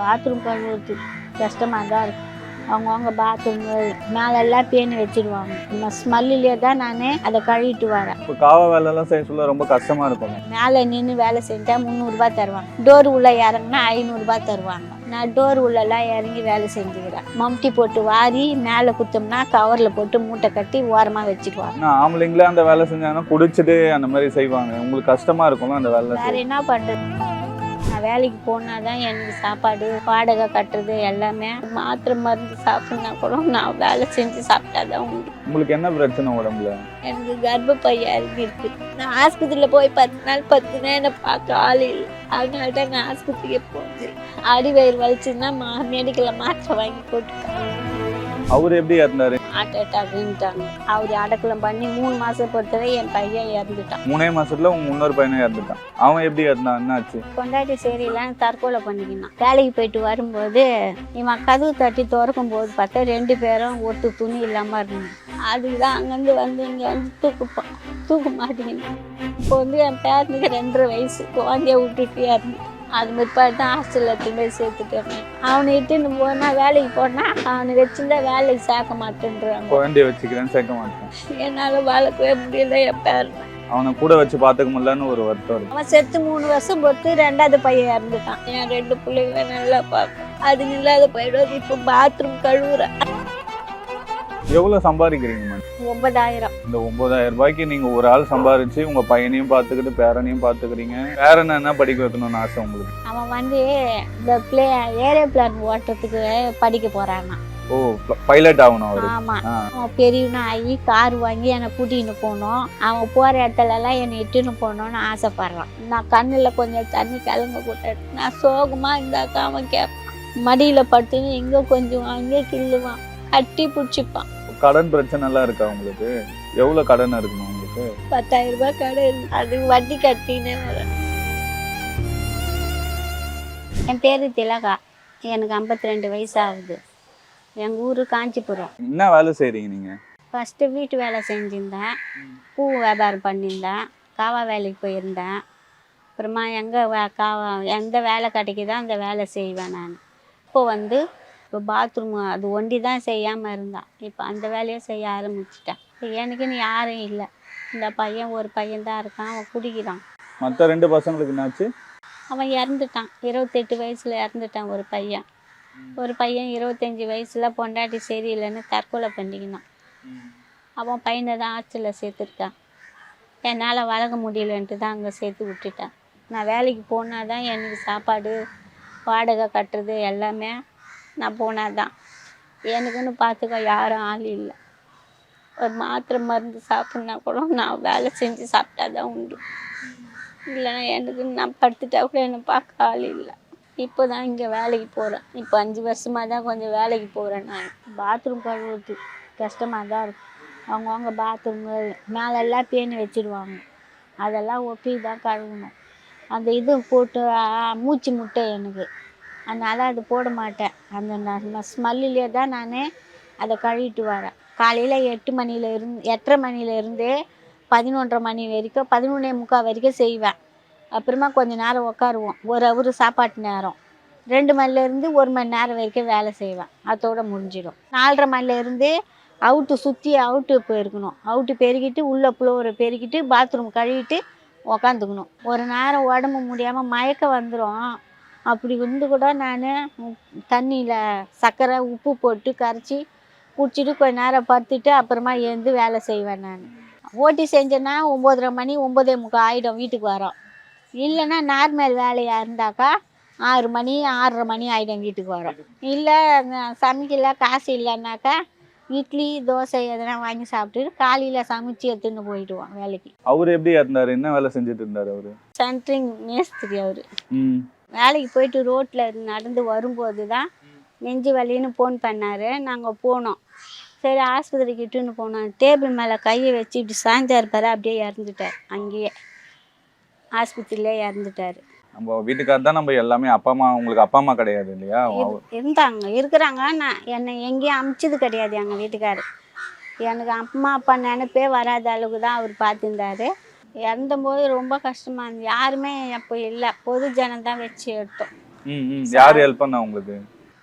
Bathroom கழுவுறது கஷ்டமாக தான் இருக்கும் அவங்கவுங்க பாத்ரூம் மேலெல்லாம் பேணி வச்சிடுவாங்க இந்த ஸ்மெல்லிலே தான் நான் அதை கழுவிட்டு வரேன். இப்போ காவ வேலைலாம் செய்ய சொல்ல ரொம்ப கஷ்டமா இருக்கும். மேலே நின்று வேலை செஞ்சால் முந்நூறுரூபா தருவாங்க. டோர் உள்ளே இறங்குனா ஐநூறுரூபா தருவாங்க. நான் டோர் உள்ளெல்லாம் இறங்கி வேலை செஞ்சுக்கிறேன். மம்டி போட்டு வாரி மேலே குத்தோம்னா கவரில் போட்டு மூட்டை கட்டி ஓரமாக வச்சுக்குவாங்க ஏன்னா ஆம்பளைங்களே அந்த வேலை செஞ்சாங்கன்னா குடிச்சிட்டு அந்த மாதிரி செய்வாங்க. உங்களுக்கு கஷ்டமா இருக்கும்ல அந்த வேலை வேற என்ன பண்ணுறது நான் வேலைக்கு போனால் தான் எனக்கு சாப்பாடு வாடகை கட்டுறது எல்லாமே. மாத்திரை மருந்து சாப்பிட்னா கூட நான் வேலை செஞ்சு சாப்பிட்டா தான் உண்டு. உங்களுக்கு என்ன பிரச்சனை உடம்புல? எனக்கு கர்ப்பப்பை இருக்கு. நான் ஆஸ்பத்திரியில் போய் பத்து நாள் பத்து நாள் என்னை பார்க்க ஆள் இல்லை. அதனால தான் நான் ஆஸ்பத்திரிக்கு போகுது அடி வயிறு வலிச்சுன்னா மா மெடிக்கலில் மாத்திரை வாங்கி போட்டு அவர் எப்படி இருந்தாரு ஹார்ட் அட்டாக்ன்ட்டாங்க அவர் அடக்கலம் பண்ணி மூணு மாதம் பொறுத்தவரை என் பையன் இறந்துட்டான். மூணே மாசத்துல உங்க முன்னொரு பையனை இறந்துட்டான். அவன் எப்படி இருந்தான் என்னாச்சு? கொண்டாடி சரியில்லைன்னு தற்கொலை பண்ணிக்கினான். வேலைக்கு போயிட்டு வரும்போது இவன் கதவு தட்டி திறக்கும் போது பார்த்தா ரெண்டு பேரும் ஒட்டு துணி இல்லாமல் இருந்தாங்க அதுக்கு தான் அங்கேருந்து வந்து இங்கே வந்து தூக்கு தூக்க மாட்டேங்கினான் இப்போ வந்து என் பேரனுக்கு ரெண்டரை வயசு. குழந்தைய விட்டுட்டு இறந்து அது முற்பாடு தான் ஹாஸ்டலில் எடுத்துட்டு போய் சேர்த்துட்டேன். அவனை இட்டுன்னு போனால் வேலைக்கு போனால் அவனை வச்சுருந்தா வேலைக்கு சேர்க்க மாட்டேன்றாங்க. குழந்தைய வச்சுக்கிறேன்னு சேர்க்க மாட்டேன். என்னால் வளர்க்கவே முடியல என் பேரனை. அவனை கூட வச்சு பார்த்துக்க முடியலன்னு ஒரு வருத்தம் அவன் செத்து மூணு வருஷம் பொறுத்து ரெண்டாவது பையன் இறந்துட்டான். என் ரெண்டு பிள்ளைங்கள நல்லா பார்ப்பேன் அது இல்லாத போயிடும் இப்போ பாத்ரூம் கழுவுறேன். எவ்வளவு சம்பாதிக்கிறீங்க மேம் ஒன்பதாயிரம். இந்த ஒன்பதாயிரம் ரூபாய்க்கு நீங்க ஒரு ஆள் சம்பாரிச்சு உங்க பையனையும் பார்த்துக்கிட்டு பேரனையும் பார்த்துக்கிறீங்க பேரனை என்ன படிக்க வைக்கணும்னு ஆசை உங்களுக்கு? அவன் வந்து இந்த பிளே ஏரோப்ளான் ஓட்டுறதுக்கு படிக்க போறானா. ஓ பைலட் ஆகணும் அவரு. ஆமா. ஆ. அவன் பெரியவனா ஆகி கார் வாங்கி என்னை கூட்டின்னு போகணும். அவன் போற இடத்துல எல்லாம் என்னை இட்டுன்னு போகணும்னு ஆசைப்படுறான். நான் கண்ணுல கொஞ்சம் தண்ணி கலங்க போட்டேன். நான் சோகமா இருந்தாக்கா அவன் கேட்பான் மடியில படுத்துன்னு இங்க கொஞ்சம் அங்கே கிள்ளுவான். கட்டி பிடிச்சிப்பான். கடன் பிரச்சனை எல்லாம் இருக்கா உங்களுக்கு? எவ்வளவு கடன் இருக்கணும் உங்களுக்கு? பத்தாயிரம் ரூபாய் கடன். அது வட்டி கட்டினே வரேன் என் பேர் திலகா. எனக்கு ஐம்பத்தி ரெண்டு வயசு ஆகுது எங்கள் ஊர் காஞ்சிபுரம். என்ன வேலை செய்றீங்க நீங்க? ஃபஸ்ட்டு வீட்டு வேலை செஞ்சுருந்தேன். பூ வியாபாரம் பண்ணியிருந்தேன். காவா வேலைக்கு போயிருந்தேன். அப்புறமா எங்கே வே காவா எந்த வேலை கிடைக்குதோ அந்த வேலை செய்வேன் நான். இப்போ வந்து இப்போ பாத்ரூம் அது ஒண்டி தான் செய்யாமல் இருந்தான் இப்போ அந்த வேலையை செய்ய ஆரம்பிச்சிட்டேன் இப்போ எனக்குன்னு யாரும் இல்லை. இந்த பையன் ஒரு பையன் தான் இருக்கான். அவன் குடிக்கிறான். மற்ற ரெண்டு பசங்களுக்கு என்னாச்சு? அவன் இறந்துட்டான். இருபத்தெட்டு வயசில் இறந்துட்டான் ஒரு பையன். ஒரு பையன் இருபத்தஞ்சி வயசில் பொண்டாட்டி சரியில்லைன்னு தற்கொலை பண்ணிக்கினான். அவன் பையனை தான் ஆற்றுல சேர்த்துருக்கான். என்னால் வளர்க்க முடியலன்ட்டு தான் அங்கே சேர்த்து விட்டுட்டேன். நான் வேலைக்கு போனால் தான் எனக்கு சாப்பாடு வாடகை கட்டுறது எல்லாமே நான் போனால் தான் எனக்குன்னு பார்த்துக்க யாரும் ஆள் இல்லை. ஒரு மாத்திரை மருந்து சாப்பிட்னா கூட நான் வேலை செஞ்சு சாப்பிட்டா தான் உண்டு. இல்லைன்னா எனக்கு நான் படுத்துட்டா கூட என்னை பார்க்க ஆள் இல்லை. இப்போ தான் இங்கே வேலைக்கு போகிறேன் இப்போ அஞ்சு வருஷமாக தான் கொஞ்சம் வேலைக்கு போகிறேன் நான். பாத்ரூம் கழுவுறது கஷ்டமாக தான் இருக்கும். அவங்கவுங்க பாத்ரூம் மேலெல்லாம் பேணி வச்சிடுவாங்க அதெல்லாம் ஒப்பி தான் கழுவணும். அந்த இது போட்டு மூச்சு முட்டை எனக்கு. அதனால் அது போட மாட்டேன். அந்த ஸ்மெல்லிலே தான் நான் அதை கழுவிட்டு வரேன். காலையில் எட்டு மணியில் இருந்து எட்டரை மணியிலிருந்தே பதினொன்றரை மணி வரைக்கும் பதினொன்னே முக்கால் வரைக்கும் செய்வேன். அப்புறமா கொஞ்ச நேரம் உட்காருவோம் ஒரு அவர் சாப்பாட்டு நேரம். ரெண்டு மணிலேருந்து ஒரு மணி நேரம் வரைக்கும் வேலை செய்வேன். அதோட முடிஞ்சிடும். நாலரை மணிலேருந்து அவுட்டு சுற்றி அவுட்டு போயிருக்கணும். அவுட்டு பெருக்கிட்டு உள்ளே புளோரை பெருக்கிட்டு பாத்ரூம் கழுவிட்டு உக்காந்துக்கணும். ஒரு நேரம் உடம்பு முடியாமல் மயக்கம் வந்துடும் அப்படி வந்து கூட நான் தண்ணியில் சர்க்கரை உப்பு போட்டு கரைச்சி குடிச்சிட்டு கொஞ்ச நேரம் படுத்துட்டு அப்புறமா எழுந்து வேலை செய்வேன் நான். ஓட்டி செஞ்சேன்னா ஒம்போதரை மணி ஒம்போதே முக்கால் ஆகிடும் வீட்டுக்கு வரோம். இல்லைன்னா நார்மல் வேலையாக இருந்தாக்கா ஆறு மணி ஆறரை மணி ஆகிடும் வீட்டுக்கு வரோம். இல்லை சமைக்கல காசு இல்லைன்னாக்கா இட்லி தோசை எதனா வாங்கி சாப்பிட்டு காலையில் சமைச்சு எடுத்துன்னு போயிடுவோம் வேலைக்கு. அவர் எப்படி இருந்தாரு? என்ன வேலை செஞ்சுட்டு இருந்தாரு அவரு? சென்ட்ரிங் மேஸ்திரி அவர். ம். வேலைக்கு போயிட்டு ரோட்டில் நடந்து வரும்போது தான் நெஞ்சு வலின்னு ஃபோன் பண்ணார். நாங்கள் போனோம். சரி ஆஸ்பத்திரிக்கு இட்டுன்னு போனோம். டேபிள் மேலே கையை வச்சு இப்படி சாய்ந்தா இருப்பார் அப்படியே இறந்துட்டார். அங்கேயே ஆஸ்பத்திரியிலே இறந்துட்டார். நம்ம வீட்டுக்காரர் தான் நம்ம எல்லாமே. அப்பா அம்மா உங்களுக்கு அப்பா அம்மா கிடையாது இல்லையா? இரு- இருந்தாங்க. இருக்கிறாங்க. நான் என்னை எங்கேயும் அமுச்சது கிடையாது எங்கள் வீட்டுக்காரர் எனக்கு அம்மா அப்பா நினைப்பே வராத அளவுக்கு தான் அவர் பார்த்துருந்தாரு. இறந்தபோது ரொம்ப கஷ்டமாக இருந்தது. யாருமே அப்போ இல்லை. பொது ஜனம் தான் வச்சு எடுத்தோம். யார் ஹெல்ப் பண்ணா உங்களுக்கு?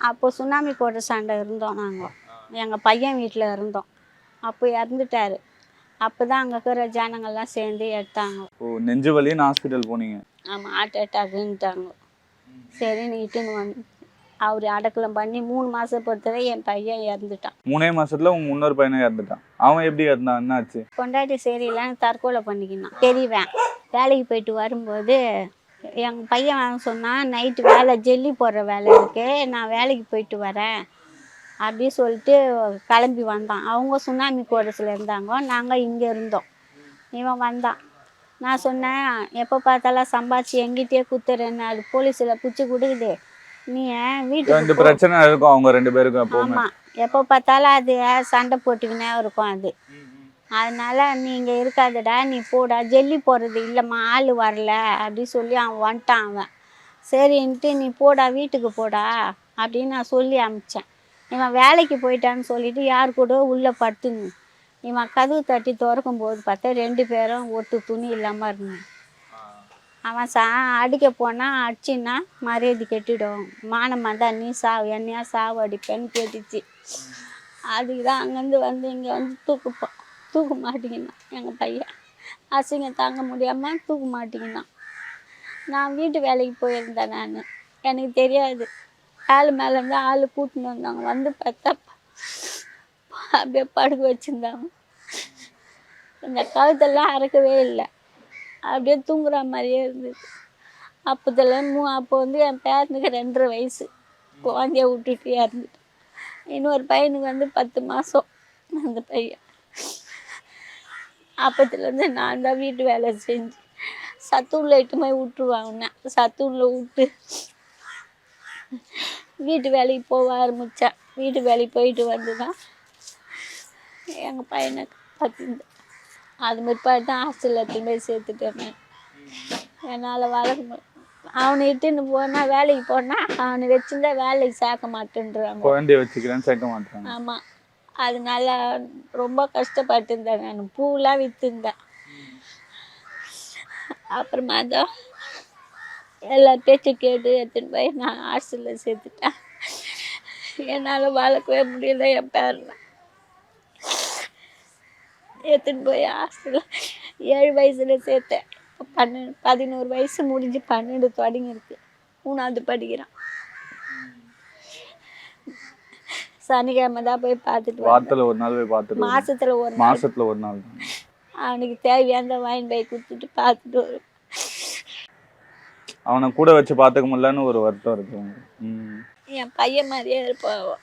அப்போ சுனாமி போட்ட சண்டை இருந்தோம் நாங்கள் எங்கள் பையன் வீட்டில் இருந்தோம். அப்போ இறந்துட்டாரு. அப்போ தான் அங்கே இருக்கிற ஜனங்கள்லாம் சேர்ந்து எடுத்தாங்க. ஓ நெஞ்சு வலின்னு ஹாஸ்பிட்டல் போனீங்க. ஆமாம் ஹார்ட் அட்டாக்குன்ட்டாங்க சரின்னு இட்டுன்னு வந்து அவர் அடக்கலம் பண்ணி மூணு மாதம் பொறுத்தவரை என் பையன் இறந்துட்டான். மூணே மாசத்துல உங்க முன்னொரு பையனை இறந்துட்டான். அவன் எப்படி இறந்தான்? என்னாச்சு? பொண்டாட்டி சரியில்லைன்னு தற்கொலை பண்ணிக்கினான். பெரியவன் வேலைக்கு போயிட்டு வரும்போது எங்கள் பையன் சொன்னான் நைட்டு வேலை ஜெல்லி போடுற வேலை இருக்கு. நான் வேலைக்கு போயிட்டு வரேன். அப்படி சொல்லிட்டு கிளம்பி வந்தான். அவங்க சுனாமி கோடஸில் இருந்தாங்க. நாங்கள் இங்கே இருந்தோம். இவன் வந்தான். நான் சொன்னேன் எப்போ பார்த்தாலும் சம்பாதிச்சு எங்கிட்டயே குத்துறேன்னு அது போலீஸில் பிடிச்சி கொடுக்குது. நீ ரெண்டு வீட்டுக்கு போ. பிரச்சனை இருக்கும் அவங்க ரெண்டு பேருக்கும் எப்பவுமே. ஆமாம் எப்போ பார்த்தாலும் அது சண்டை போட்டுக்கினே இருக்கும் அது. அதனால நீ இங்கே இருக்காதடா நீ போடா. ஜெல்லி போடுறது இல்லைம்மா ஆள் வரல அப்படி சொல்லி அவன் வந்துட்டான் அவன். சரின்ட்டு நீ போடா வீட்டுக்கு போடா அப்படின்னு நான் சொல்லி அனுப்பிச்சேன் இவன் வேலைக்கு போயிட்டான்னு சொல்லிட்டு யார் கூட உள்ளே படுத்துங்க இவன் கதவு தட்டி திறக்கும் போது பார்த்தா ரெண்டு பேரும் ஒட்டு துணி இல்லாமல் இருந்தான் அவன் சா அடிக்க போனால் அடிச்சின்னா மரியாதை கெட்டிடும். மானமாக தான் நீ சாவு என்னையா சாவு அடிப்பேன்னு கேட்டுச்சு. அதுக்கு தான் அங்கேருந்து வந்து இங்கே வந்து தூக்குப்போம் தூக்க மாட்டேங்கினான் எங்கள் பையன் அசிங்கம் தாங்க முடியாமல் தூக்க மாட்டேங்கினான் நான் வீட்டு வேலைக்கு போயிருந்தேன் நான். எனக்கு தெரியாது. ஆள் மேலேருந்து ஆள் கூட்டின்னு வந்தாங்க வந்து பார்த்தா அப்படியே படுக்க வச்சுருந்தாங்க. இந்த கழுத்தெல்லாம் அறக்கவே இல்லை. அப்படியே தூங்குற மாதிரியே இருந்தது. அப்போதில் மூ அப்போ வந்து என் பேரனுக்கு ரெண்டரை வயசு. குழந்தைய விட்டுட்டு இறந்துட்டு இன்னொரு பையனுக்கு வந்து பத்து மாதம் அந்த பையன். அப்பத்துலேருந்து நான் தான் வீட்டு வேலை செஞ்சு. சத்தூரில் எட்டு போய் விட்டுருவாங்க சத்தூரில் விட்டு வீட்டு வேலைக்கு போக ஆரம்பித்தேன் வீட்டு வேலைக்கு போயிட்டு வந்து தான் எங்கள் பையனை பார்த்துருந்தேன் அது முற்பாடு தான் ஹாஸ்டலில் எடுத்துன்னு போய் சேர்த்துட்டேன் என்னால் வளர்க்க அவனை இட்டுன்னு போனால் வேலைக்கு போனால் அவனை வச்சிருந்தா வேலைக்கு சேர்க்க மாட்டேன்றாங்க. குழந்தைய வச்சுக்கிறேன்னு சேர்க்க மாட்டாங்க ஆமாம் அதனால ரொம்ப கஷ்டப்பட்டிருந்தேன் நான். பூவெலாம் விற்றுருந்தேன் அப்புறமா தான் எல்லா பேச்சும் கேட்டு எடுத்துன்னு போய் நான் ஹாஸ்டலில் சேர்த்துட்டேன். என்னால் வளர்க்கவே முடியல என் பேரனை எடுத்துன்னு போய் ஹாஸ்டலில் ஏழு வயசுல சேர்த்தேன். இப்போ பன்னெண்டு பதினோரு வயசு முடிஞ்சு பன்னெண்டு தொடங்கியிருக்கு. மூணாவது படிக்கிறான். சனிக்கிழமை தான் போய் பார்த்துட்டு. வாரத்துல ஒரு நாள் போய் பார்த்துட்டு வருவேன். மாசத்துல ஒரு மாசத்துல ஒரு நாள். அவனுக்கு தேவையான வாங்கி போய் கொடுத்துட்டு பார்த்துட்டு வரும் அவனை கூட வச்சு பார்த்துக்க முடியலன்னு ஒரு வருத்தம் இருக்கு. என் பையன் மாதிரியே இருப்பான் அவன்.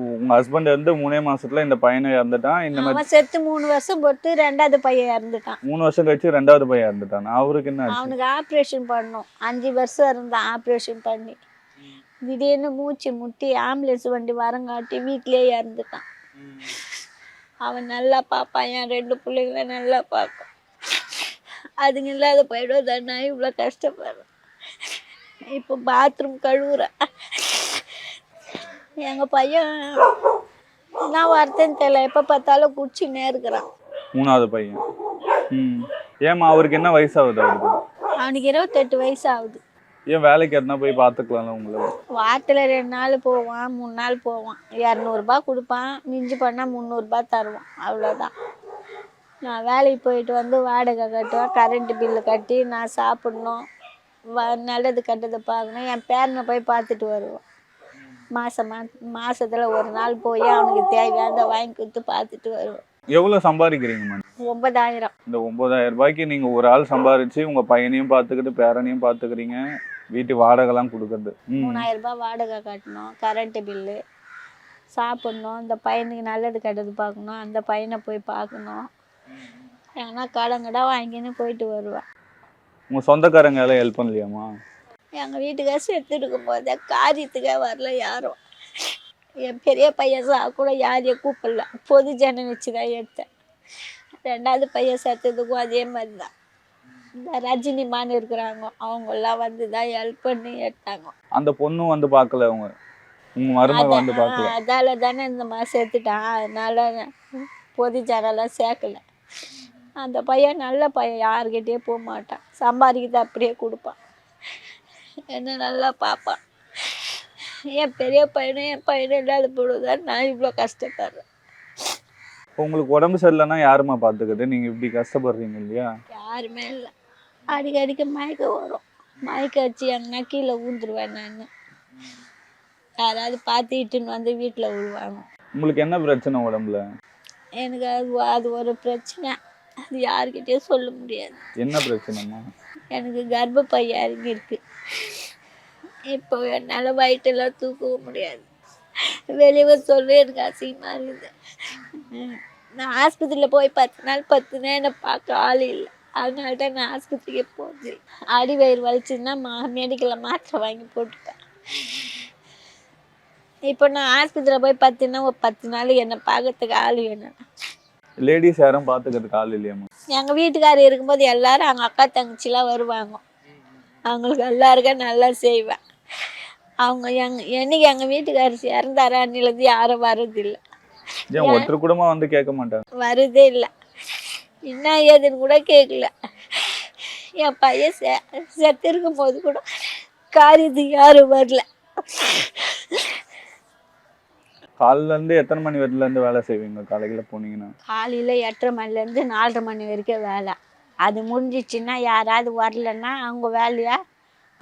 உங்க ஹஸ்பண்ட் வந்து மூணே மாசத்துல இந்த பையனை இறந்துட்டான். இந்த மாதிரி அவன் செத்து மூணு வருஷம் பொறுத்து ரெண்டாவது பையன் இறந்துட்டான். மூணு வருஷம் கழிச்சு ரெண்டாவது பையன் இறந்துட்டான். அவருக்கு என்ன ஆச்சு? அவனுக்கு ஆப்ரேஷன் பண்ணோம் அஞ்சு வருஷம் இருந்தான் ஆப்ரேஷன் பண்ணி. திடீர்னு மூச்சு முட்டி ஆம்புலன்ஸ் வண்டி வரங்காட்டி வீட்டிலேயே இறந்துட்டான். அவன் நல்லா பார்ப்பான். என் ரெண்டு பிள்ளைங்கள நல்லா பார்ப்பான். அதுங்க இல்லாத போயிடும் நான் இவ்வளோ கஷ்டப்படுறேன். இப்போ பாத்ரூம் கழுவுறேன் எங்கள் பையன் என்ன வார்த்தைன்னு தெரியல. எப்போ பார்த்தாலும் குச்சின்னே இருக்கிறான். மூணாவது பையன். ம். ஏம்மா அவருக்கு என்ன வயசாகுது அவருக்கு? அவனுக்கு இருபத்தெட்டு வயசு ஆகுது ஏன் வேலைக்கு எதுனா போய் பார்த்துக்கலாம்ல உங்களை? வாரத்தில் ரெண்டு நாள் போவான் மூணு நாள் போவான். இரநூறுபா கொடுப்பான் மிஞ்சி பண்ணால் முந்நூறுபா தருவான். அவ்வளோதான் நான் வேலைக்கு போயிட்டு வந்து வாடகை கட்டுவேன் கரண்ட்டு பில்லு கட்டி நான் சாப்பிடணும் வ நல்லது கெட்டது பார்க்கணும். என் பேரனை போய் பார்த்துட்டு வருவேன். மாதம் மா மாசத்துல ஒரு நாள் போய் அவனுக்கு தேவையானதை வாங்கி கொடுத்து பார்த்துட்டு வருவேன் எவ்வளவு சம்பாதிக்கிறீங்க மேம் ஒன்பதாயிரம். இந்த ஒன்பதாயிரம் ரூபாய்க்கு நீங்க ஒரு ஆள் சம்பாரிச்சு உங்க பையனையும் பார்த்துக்கிட்டு பேரனையும் பார்த்துக்கிறீங்க. வீட்டு வாடகைலாம் கொடுக்கறது. மூணாயிரம் ரூபாய் வாடகை கட்டணும் கரண்ட்டு பில்லு சாப்பிட்ணும் இந்த பையனுக்கு நல்லது கெட்டது பார்க்கணும் அந்த பையனை போய் பார்க்கணும். ஏன்னா கடன் கடை வாங்கின்னு போயிட்டு வருவேன். உங்க சொந்தக்காரங்க எல்லாம் ஹெல்ப் பண்ணலையாம்மா? எங்கள் வீட்டுக்கார செத்து இருக்கும் போதே காரியத்துக்கே வரல யாரும். என் பெரிய பையன் சா கூட யாரையும் கூப்பிடல. பொது ஜனம் வச்சு தான் எடுத்தேன். ரெண்டாவது பையன் செத்ததுக்கும் அதே மாதிரி தான் இந்த ரஜினிமான்னு இருக்கிறாங்க. அவங்கெல்லாம் வந்து தான் ஹெல்ப் பண்ணி எடுத்தாங்க. அந்த பொண்ணும் வந்து பார்க்கல அவங்க. அதால தானே இந்த மாதிரி சேர்த்துட்டான். அதனால பொது ஜனம்லாம் சேர்க்கல. அந்த பையன் நல்ல பையன். யாருக்கிட்டே போக மாட்டான். சம்பாதிக்கிறது அப்படியே கொடுப்பான். என்ன நல்லா பார்ப்பான் என் பெரிய பையனும் என் பையனும் இல்லாத பொழுதுதான் நான் இவ்வளோ கஷ்டப்படுறேன். உங்களுக்கு உடம்பு சரியில்லைன்னா யாரும்மா பார்த்துக்குது நீங்கள் இப்படி கஷ்டப்படுறீங்க இல்லையா? யாருமே இல்லை. அடிக்கடிக்கு மயக்கம் வரும். மயக்கம் வச்சு எங்கன்னா கீழே ஊந்துருவேன் நான். யாராவது பார்த்து இட்டுன்னு வந்து வீட்டில் விழுவாங்க. உங்களுக்கு என்ன பிரச்சனை உடம்புல? எனக்கு அது அது ஒரு பிரச்சனை. அது யாருக்கிட்டேயும் சொல்ல முடியாது. என்ன பிரச்சனைம்மா எனக்கு கர்ப்பப்பை இறங்கியிருக்கு இப்போ என்னால் வயிற்றெல்லாம் தூக்கவும் முடியாது. வெளியே சொல்ல எனக்கு அசிங்கமாக இருக்குது. நான் ஆஸ்பத்திரியில் போய் பத்து நாள் பத்து நாள் என்னை பார்க்க ஆள் இல்லை. அதனால தான் நான் ஆஸ்பத்திரிக்கே போகுது அடி வயிறு வலிச்சுன்னா மா மெடிக்கலில் மாத்திரை வாங்கி போட்டுப்பேன் இப்போ நான் ஆஸ்பத்திரியில் போய் பத்துனா ஒரு பத்து நாள் என்னை பார்க்கறதுக்கு ஆள் வேணும். லேடிஸ் யாரும் பார்த்துக்கிறதுக்கு ஆள் இல்லையாம்மா எங்கள் வீட்டுக்காரர் இருக்கும்போது எல்லாரும் அவங்க அக்கா தங்கச்சிலாம் வருவாங்க. அவங்களுக்கு எல்லாருக்கும் நல்லா செய்வேன். அவங்க எங் என்னைக்கு எங்கள் வீட்டுக்காரர் இறந்தாரா அன்னிலேருந்து யாரும் வர்றதில்லை. ஏன் ஒருத்தர் கூடமா வந்து கேட்க மாட்டாங்க? வருதே இல்லை. என்ன ஏதுன்னு கூட கேட்கல. என் பையன் செ செத்து இருக்கும் போது கூட காரியத்துக்கு யாரும் வரல. காலைல இருந்து எத்தனை மணி வரையில இருந்து வேலை செய்வீங்க? காலையில போனீங்கன்னா? காலையில் எட்டரை மணிலேருந்து நாலரை மணி வரைக்கும் வேலை. அது முடிஞ்சிச்சுன்னா யாராவது வரலன்னா அவங்க வேலையை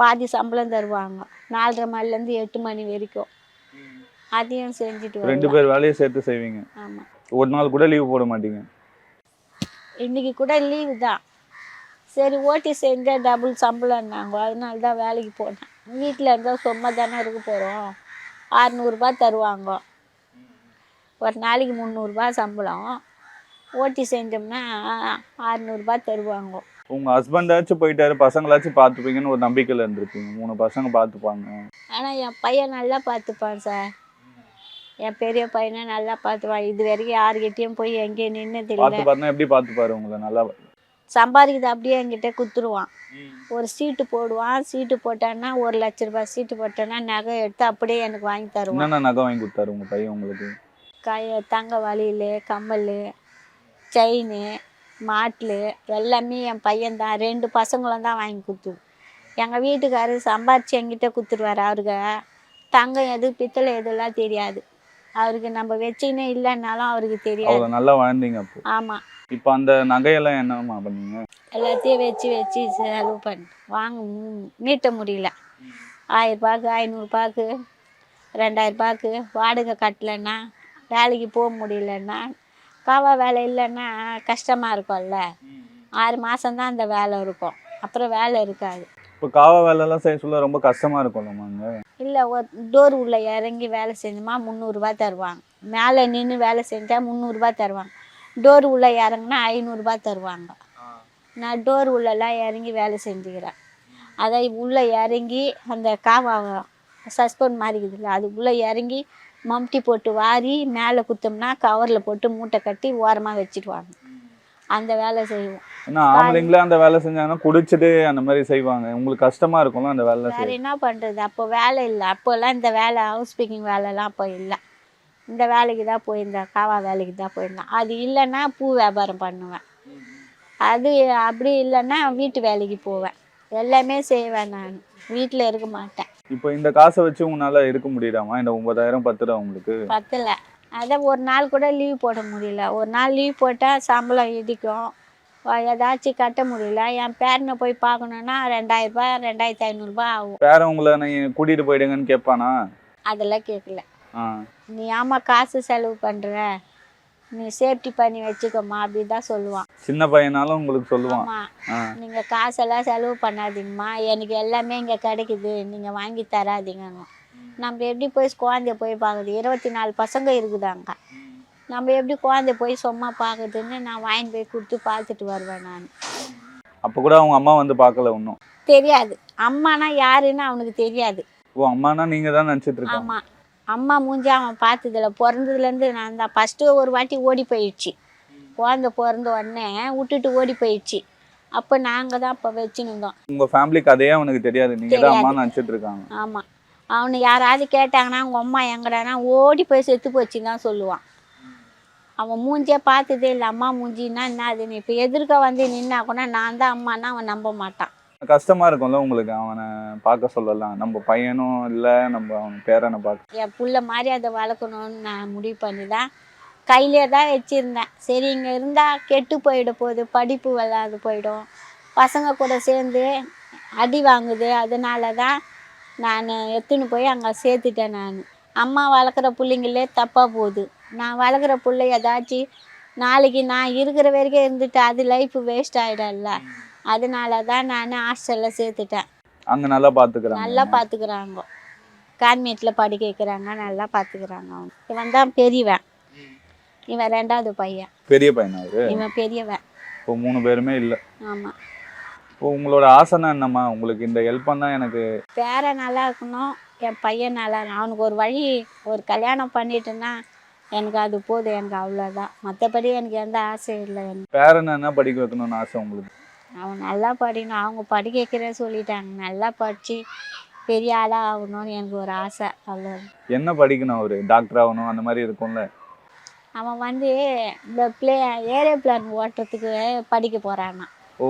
பாதி சம்பளம் தருவாங்க. நாலரை மணிலேருந்து எட்டு மணி வரைக்கும். அதையும் செஞ்சுட்டு ரெண்டு பேர் வேலையை சேர்த்து செய்வீங்க. ஆமாம் ஒரு நாள் கூட லீவ் போட மாட்டீங்க? இன்னைக்கு கூட லீவு தான். சரி ஓட்டி செஞ்சால் டபுள் சம்பளம்னாங்க. அதனால தான் வேலைக்கு போனேன். வீட்டில் இருந்தால் சும்மா தானே இருக்க போகிறோம் அறநூறுபா தருவாங்க. ஒரு நாளைக்கு முந்நூறுரூபா சம்பளம். ஓட்டி செஞ்சோம்னா அறநூறுபா தருவாங்க. உங்க ஹஸ்பண்டாச்சும் போயிட்டாரு பசங்களாச்சும் பார்த்துப்பீங்கன்னு ஒரு நம்பிக்கையில இருந்திருப்பீங்க. மூணு பசங்க பார்த்துப்பாங்க. ஆனால் என் பையன் நல்லா பார்த்துப்பான் சார் என் பெரிய பையனை நல்லா பார்த்துப்பான். இது வரைக்கும் யாருக்கிட்டேயும் போய் எங்கேயும் நின்னதில்லை பார்த்து பார்த்தா எப்படி பார்த்துப்பாரு உங்களை? நல்லா சம்பாதிக்கிறது அப்படியே என்கிட்ட குத்துருவான். ஒரு சீட்டு போடுவான். சீட்டு போட்டான்னா ஒரு லட்ச ரூபாய் சீட்டு போட்டான்னா நகை எடுத்து அப்படியே எனக்கு வாங்கி தருவான். நகை வாங்கி கொடுத்தாரு உங்க பையன் உங்களுக்கு? கய தங்க வளையல் கம்மல் செயின் மாட்டில் எல்லாமே என் பையன் தான் ரெண்டு பசங்களும் தான் வாங்கி கொடுத்து எங்கள் வீட்டுக்காரர் சம்பாரிச்சு என்கிட்ட கொடுத்துருவாரு. அவருக்கு தங்கம் எது பித்தளை எதுலாம் தெரியாது. அவருக்கு நம்ம வச்சுக்கினே இல்லைன்னாலும் அவருக்கு தெரியாது. நல்லா வாழ்ந்தீங்க அப்போ. ஆமாம் இப்போ அந்த நகையெல்லாம் என்னம்மா பண்ணீங்க? எல்லாத்தையும் வச்சு வச்சு செலவு பண்ணி வாங்க மீட்ட முடியல. ஆயிரரூபாக்கு ஐநூறுரூபாக்கு ரெண்டாயிரரூபாக்கு வாடகை கட்டலைன்னா வேலைக்கு போக முடியலன்னா காவா வேலை இல்லைன்னா கஷ்டமாக இருக்கும்ல. ஆறு மாதம்தான் அந்த வேலை இருக்கும். அப்புறம் வேலை இருக்காது. இப்போ காவா வேலைலாம் செய்ய சொல்ல ரொம்ப கஷ்டமா இருக்கும்லம்மா அங்க? இல்லை டோர் உள்ள இறங்கி வேலை செஞ்சோமா முந்நூறுரூபா தருவாங்க. மேலே நின்று வேலை செஞ்சால் முந்நூறுரூபா தருவாங்க. டோர் உள்ள இறங்குனா ஐநூறுரூபா தருவாங்க. நான் டோர் உள்ளெல்லாம் இறங்கி வேலை செஞ்சுக்கிறேன். அதை உள்ளே இறங்கி அந்த காவா சஸ்பெண்ட் மாதிரி இருக்குதுல்ல அது உள்ளே இறங்கி மம்டி போட்டு வாரி மேலே குத்தோம்னா கவரில் போட்டு மூட்டை கட்டி ஓரமாக வச்சுடுவாங்க அந்த வேலை செய்வோம். ஏன்னா ஆம்பளைங்களே அந்த வேலை செஞ்சாங்கன்னா குடிச்சிட்டு அந்த மாதிரி செய்வாங்க. உங்களுக்கு கஷ்டமா இருக்கும்ல அந்த வேலை வேறு என்ன பண்ணுறது அப்போ வேலை இல்லை. அப்போல்லாம் இந்த வேலை ஹவுஸ் பிக்கிங் வேலைலாம் அப்போ இல்லை. இந்த வேலைக்கு தான் போயிருந்தேன். காவா வேலைக்கு தான் போயிருந்தேன். அது இல்லைன்னா பூ வியாபாரம் பண்ணுவேன். அது அப்படி இல்லைன்னா வீட்டு வேலைக்கு போவேன். எல்லாமே செய்வேன் நான். வீட்டில் இருக்க மாட்டேன். இப்போ இந்த காசை வச்சு உங்களால இருக்க முடியுதாம்மா? இந்த ஒன்பதாயிரம் பத்துடா உங்களுக்கு? பத்தலை. அதான் ஒரு நாள் கூட லீவ் போட முடியல. ஒரு நாள் லீவ் போட்டால் சம்பளம் இடிக்கும். ஏதாச்சும் கட்ட முடியல. என் பேரனை போய் பார்க்கணுன்னா ரெண்டாயிரரூபா ரெண்டாயிரத்தி ஐநூறுரூபா ஆகும். வேற உங்களை நீங்க கூட்டிட்டு போயிடுங்கன்னு கேட்பானா? அதெல்லாம் கேட்கல. நீ ஆமா காசு செலவு பண்ற? நீ சேஃப்டி பண்ணி வச்சுக்கோமா அப்படின்னு தான் சொல்லுவான். சின்ன பையனாலும் உங்களுக்கு சொல்லுவான். நீங்க காசெல்லாம் செலவு பண்ணாதீங்கம்மா. எனக்கு எல்லாமே இங்க கிடைக்குது. நீங்க வாங்கி தராதீங்க நம்ம எப்படி போய் குழந்தைய போய் பார்க்குறது? இருபத்தி நாலு பசங்க இருக்குதாங்க. நம்ம எப்படி குழந்தைய போய் சும்மா பார்க்குதுன்னு நான் வாங்கிட்டு போய் கொடுத்து பார்த்துட்டு வருவேன் நான். அப்போ கூட அவங்க அம்மா வந்து பார்க்கல இன்னும் தெரியாது. அம்மானா யாருன்னு அவனுக்கு தெரியாது. ஓ அம்மானா நீங்க தான் நினைச்சிட்டு இருக்காங்க ஆமாம் அம்மா மூஞ்சி அவன் பார்த்ததில்ல பிறந்ததுலேருந்து நான் தான். ஃபஸ்ட்டு ஒரு வாட்டி ஓடி போயிடுச்சு. குழந்த பிறந்த உடனே விட்டுட்டு ஓடி போயிடுச்சு. அப்போ நாங்கள் தான் இப்போ வச்சுருந்தோம். உங்க ஃபேமிலி கதையே அவனுக்கு தெரியாது. நீங்க தான் அம்மா நினைச்சிட்டு இருக்காங்க. ஆமாம் அவனை யாராவது கேட்டாங்கன்னா உங்கள் அம்மா எங்கடானா ஓடி போய் செத்து போச்சுன்னு தான் சொல்லுவான். அவன் மூஞ்சியே பார்த்ததே இல்லை. அம்மா மூஞ்சின்னா என்ன அதுன்னு இப்போ எதிர்க்க வந்து நின்னா கூட நான் தான் அம்மானா அவன் நம்ப மாட்டான். கஷ்டமா இருக்கும்ல உங்களுக்கு அவனை பார்க்க சொல்லலாம். நம்ம பையனும் இல்லை நம்ம அவன் பேரனை பார்க்க என் புள்ள மாதிரி அதை வளர்க்கணும்னு நான் முடிவு பண்ணி தான் கையிலே தான் வச்சுருந்தேன். சரி இங்கே இருந்தால் கெட்டு போயிட போகுது படிப்பு விளாது போயிடும். பசங்க கூட சேர்ந்து அடி வாங்குது அதனால தான் நான் எடுத்துன்னு போய் அங்கே சேர்த்துட்டேன் நான். அம்மா வளர்க்குற பிள்ளைங்களே தப்பாக போகுது. நான் வளர்க்குற பிள்ளை ஏதாச்சும் நாளைக்கு நான் இருக்கிற வரைக்கும் இருந்துட்டு அது லைஃப் வேஸ்ட் ஆகிடும்ல அதனால தான் நான் ஹாஸ்டலில் சேர்த்துட்டேன். அங்க நல்லா பாத்துக்கிறாங்க. நல்லா பார்த்துக்குறாங்க கான்வெண்ட்டில் படிக்க வைக்கிறாங்க நல்லா பார்த்துக்குறாங்க அவங்க. இவன் தான் பெரியவன். இவன் ரெண்டாவது பையன். பெரிய பையனா அவரு? இவன் பெரியவன். இப்போ மூணு பேருமே இல்லை. ஆமாம் இப்போ உங்களோட ஆசைனா என்னம்மா? உங்களுக்கு இந்த ஹெல்ப் பண்ணா எனக்கு பேரன் நல்லா இருக்கணும். என் பையன் நல்லா இருக்கணும். அவனுக்கு ஒரு வழி ஒரு கல்யாணம் பண்ணிட்டேன்னா எனக்கு அது போதும். எனக்கு அவ்வளோதான் மற்றபடி எனக்கு எந்த ஆசையும் இல்லை எனக்கு. பேரனை என்ன படிக்க வைக்கணும்னு ஆசை உங்களுக்கு? அவன் நல்லா படிக்கணும் அவங்க படிக்க வைக்கிறேன்னு சொல்லிட்டாங்க. நல்லா படித்து பெரிய ஆளாக ஆகணும்னு எனக்கு ஒரு ஆசை. அவ்வளோ என்ன படிக்கணும் அவரு? டாக்டர் ஆகணும் அந்த மாதிரி இருக்கும்ல. அவன் வந்து இந்த பிளே ஏரோப்ளான் ஓட்டுறதுக்கு படிக்க போகிறானா ஓ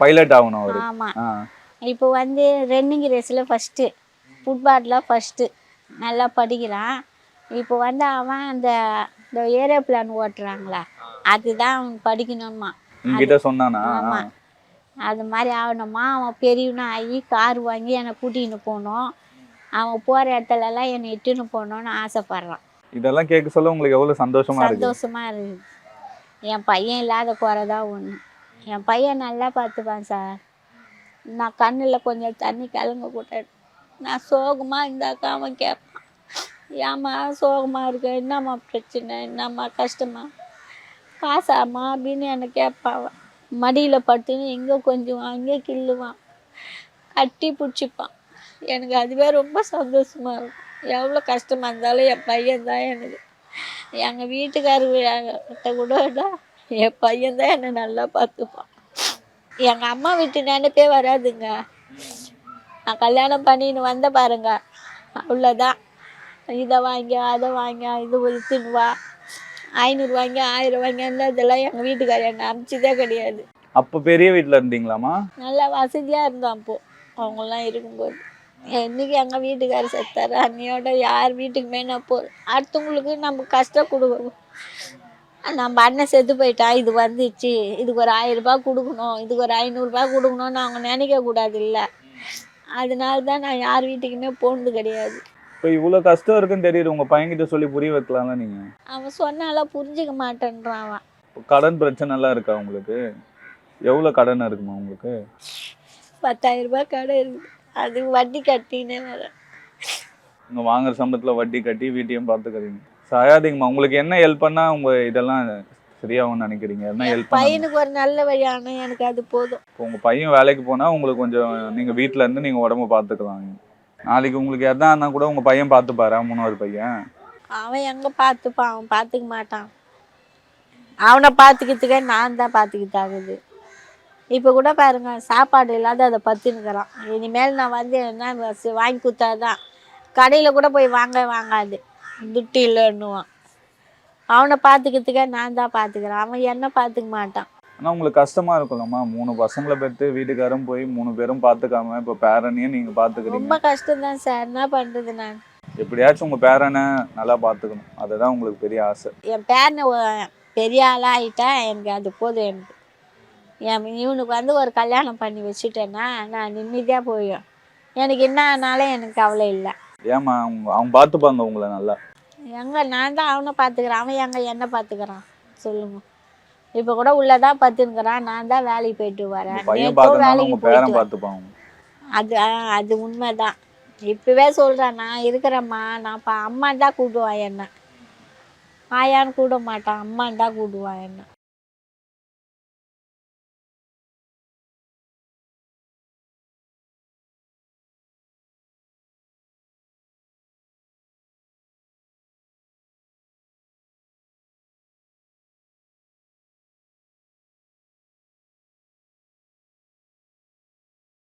பைலட் ஆகணும் அவரு. ஆமாம் இப்போ வந்து ரன்னிங் ரேஸில் ஃபஸ்ட்டு ஃபுட்பாலில் ஃபஸ்ட்டு நல்லா படிக்கிறான். இப்போ வந்து அவன் அந்த இந்த ஏரோப்ளான் ஓட்டுறாங்களா? அதுதான் அவன் படிக்கணுமா உங்ககிட்ட சொன்னானா? அது மாதிரி ஆகணுமா? அவன் பெரியவனும் ஆகி கார் வாங்கி என்னை கூட்டின்னு போகணும். அவன் போகிற இடத்துலலாம் என்னை இட்டுன்னு போகணுன்னு ஆசைப்பட்றான். இதெல்லாம் கேட்க சொல்ல உங்களுக்கு எவ்வளவு சந்தோஷமா இருக்கு? சந்தோஷமா இருக்குது என் பையன் இல்லாத குறைதா ஒன்று என் பையன் நல்லா பார்த்துப்பான் சார். நான் கண்ணில் கொஞ்சம் தண்ணி கலங்க கூட்டாது நான் சோகமாக இருந்தாக்கா அவன் கேட்பான் ஏம்மா சோகமாக இருக்க? என்னம்மா பிரச்சனை? என்னம்மா கஷ்டமா? காசாம்மா அப்படின்னு என்னை கேட்பான் மடியில் படுத்துன்னு எங்கே கொஞ்சம் அங்கே கிள்ளுவான் கட்டி பிடிச்சிப்பான். எனக்கு அதுவே ரொம்ப சந்தோஷமாக இருக்கும். எவ்வளோ கஷ்டமாக இருந்தாலும் என் பையன் தான் எனக்கு. எங்கள் வீட்டுக்காரர்கிட்ட கூட என் பையன் தான் என்னை நல்லா பார்த்துப்பான். எங்கள் அம்மா வீட்டு நினைப்பே வராதுங்க. நான் கல்யாணம் பண்ணின்னு வந்த பாருங்க. அவ்வளோதான் இதை வாங்கி அதை வாங்கி இது வித்துன்னு வா. ஐநூறு வாங்கி ஆயிரம் வாங்கி இதெல்லாம் எங்கள் வீட்டுக்காரர் என்னை அனுப்பிச்சதே கிடையாது. அப்ப பெரிய வீட்ல இருந்தீங்களாமா நல்லா வசதியாக இருந்தோம் அப்போ. அவங்களாம் இருக்கும்போது. என்னைக்கு எங்கள் வீட்டுக்காரர் செத்தாரு அன்னையோட யார் வீட்டுக்குமே நான் போ அடுத்தவங்களுக்கு நம்ம கஷ்டம் கொடுக்கணும். நம்ம அண்ணன் செத்து போயிட்டா இது வந்துச்சு இதுக்கு ஒரு ஆயிரம் ரூபாய் கொடுக்கணும் இதுக்கு ஒரு ஐநூறுரூபா கொடுக்கணும்னு அவங்க நினைக்க கூடாது இல்லை. அதனால தான் நான் யார் வீட்டுக்குமே போனது கிடையாது. இப்போ இவ்வளவு கஷ்டம் இருக்குன்னு தெரியுது. உங்க பையன்கிட்ட சொல்லி புரிய வைக்கலாம்ல நீங்க? அவன் சொன்னாலாம் புரிஞ்சுக்க மாட்டேன்றான் அவன். கடன் பிரச்சனை எல்லாம் இருக்கா உங்களுக்கு? எவ்வளவு கடன் இருக்குமா உங்களுக்கு? பத்தாயிரம் ரூபாய் கடை இருக்குது அது வட்டி கட்டினே வரேன் நீங்க வாங்குற சம்பளத்துல வட்டி கட்டி வீட்டையும் பார்த்துக்கிறீங்க சாயாதீங்கம்மா. உங்களுக்கு என்ன ஹெல்ப் பண்ணா உங்க இதெல்லாம் சரியாகும்னு நினைக்கிறீங்க? என்ன ஹெல்ப் பையனுக்கு ஒரு நல்ல வழியான எனக்கு அது போதும். இப்போ உங்க பையன் வேலைக்கு போனா உங்களுக்கு கொஞ்சம் நீங்க வீட்ல இருந்து நீங்க உடம்ப பார்த்துக்கலாம் நாளைக்கு உங்களுக்கு எதா இருந்தா கூட உங்க பையன் பார்த்துப்பாரா மூணாவது பையன். அவன் எங்கே பார்த்துப்பான் அவன் பார்த்துக்க மாட்டான். அவனை பார்த்துக்கிறதுக்கே நான் தான் பார்த்துக்கிட்டாகுது இப்போ கூட பாருங்க சாப்பாடு இல்லாத அதை பத்துனுக்குறான் இனிமேல் நான் வந்து என்ன வாங்கி கொடுத்தாதான் கடையில் கூட போய் வாங்க வாங்காது. துட்டு இல்லைன்னுவான். அவனை பார்த்துக்கிறதுக்கே நான் தான் பார்த்துக்கிறேன் அவன் என்ன பார்த்துக்க மாட்டான். ஆனா உங்களுக்கு கஷ்டமா இருக்கும்லம்மா மூணு பசங்களை பெற்று வீட்டுக்காரும் போய் மூணு பேரும் பார்த்துக்காம இப்போ பேரனையும் நீங்க பாத்துக்கிறீங்க. ரொம்ப கஷ்டம்தான் சார் என்ன பண்ணுறது நான்? எப்படியாச்சும் உங்க பேரனை நல்லா பாத்துக்கணும். அதுதான் உங்களுக்கு பெரிய ஆசை. என் பேரனை பெரிய ஆளாக ஆகிட்டா எனக்கு அது போதும் எனக்கு. என் இவனுக்கு வந்து ஒரு கல்யாணம் பண்ணி வச்சுட்டேன்னா நான் நிம்மதியாக போயிடும். எனக்கு என்ன ஆனாலும் எனக்கு கவலை இல்லை. ஏமா அவங்க அவங்க பார்த்துப்பாங்க உங்களை நல்லா. எங்கே நான் தான் அவனை பார்த்துக்கிறேன் அவன் எங்கே என்ன பார்த்துக்கிறான் சொல்லுங்க. இப்போ கூட உள்ளதான் பார்த்துன்னுக்குறான் நான் தான் வேலைக்கு போயிட்டு வரேன். பையன் உங்க பேரன். பார்த்துப்பாங்க அது அது உண்மைதான். இப்போவே சொல்கிறேன் நான் இருக்கிறேம்மா. நான் பா அம்மான் தான் கூப்பிடுவான் என்ன. ஆயான்னு கூட மாட்டான். அம்மான் தான் கூப்பிடுவான் என்ன.